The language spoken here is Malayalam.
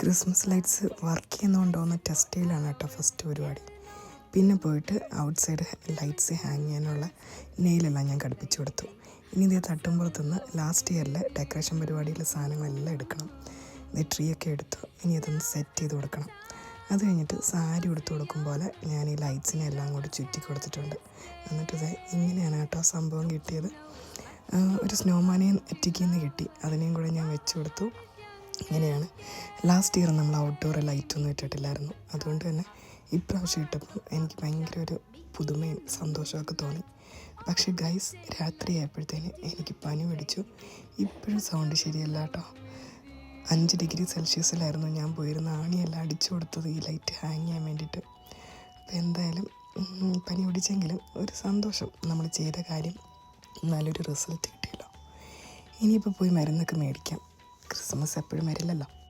ക്രിസ്മസ് ലൈറ്റ്സ് വർക്ക് ചെയ്യുന്നുണ്ടോ എന്ന് ടെസ്റ്റ് ചെയ്യലാണ് കേട്ടോ ഫസ്റ്റ് പരിപാടി. പിന്നെ പോയിട്ട് ഔട്ട് സൈഡ് ലൈറ്റ്സ് ഹാങ് ചെയ്യാനുള്ള നെയിലെല്ലാം ഞാൻ ഘടിപ്പിച്ചു കൊടുത്തു. ഇനി ഇതേ തട്ടുമ്പുറത്തുനിന്ന് ലാസ്റ്റ് ഇയറിലെ ഡെക്കറേഷൻ പരിപാടിയിലെ സാധനങ്ങളെല്ലാം എടുക്കണം. ഇത് ട്രീ ഒക്കെ എടുത്തു. ഇനി അതൊന്ന് സെറ്റ് ചെയ്ത് കൊടുക്കണം. അത് കഴിഞ്ഞിട്ട് സാരി കൊടുത്ത് കൊടുക്കും പോലെ ഞാൻ ഈ ലൈറ്റ്സിനെ എല്ലാം കൂടി ചുറ്റി കൊടുത്തിട്ടുണ്ട്. എന്നിട്ട് ഇത് ഇങ്ങനെയാണ് കേട്ടോ സംഭവം കിട്ടിയത്. ഒരു സ്നോമാനെയും എറ്റിക്കിൽ നിന്ന് കിട്ടി. അതിനെയും കൂടെ ഞാൻ വെച്ച് കൊടുത്തു. ഇങ്ങനെയാണ്. ലാസ്റ്റ് ഇയർ നമ്മൾ ഔട്ട്ഡോർ ലൈറ്റൊന്നും ഇട്ടിട്ടില്ലായിരുന്നു. അതുകൊണ്ട് തന്നെ ഇപ്രാവശ്യം ഇട്ടപ്പോൾ എനിക്ക് ഭയങ്കര ഒരു പുതുമയും സന്തോഷമൊക്കെ തോന്നി. പക്ഷേ ഗൈസ് രാത്രി ആയപ്പോഴത്തേന് എനിക്ക് പനി പിടിച്ചു. ഇപ്പോഴും സൗണ്ട് ശരിയല്ല കേട്ടോ അഞ്ച് ഡിഗ്രി സെൽഷ്യസിലായിരുന്നു ഞാൻ പോയിരുന്ന ആണിയെല്ലാം അടിച്ചു കൊടുത്തത് ഈ ലൈറ്റ് ഹാങ് ചെയ്യാൻ വേണ്ടിയിട്ട്. അപ്പോൾ എന്തായാലും പനി പിടിച്ചെങ്കിലും ഒരു സന്തോഷം നമ്മൾ ചെയ്ത കാര്യം. നല്ലൊരു റിസൾട്ട് കിട്ടിയല്ലോ. ഇനിയിപ്പോൾ പോയി മരുന്നൊക്കെ മേടിക്കാം. ക്രിസ്മസ് എപ്പോഴും വരില്ലല്ലോ.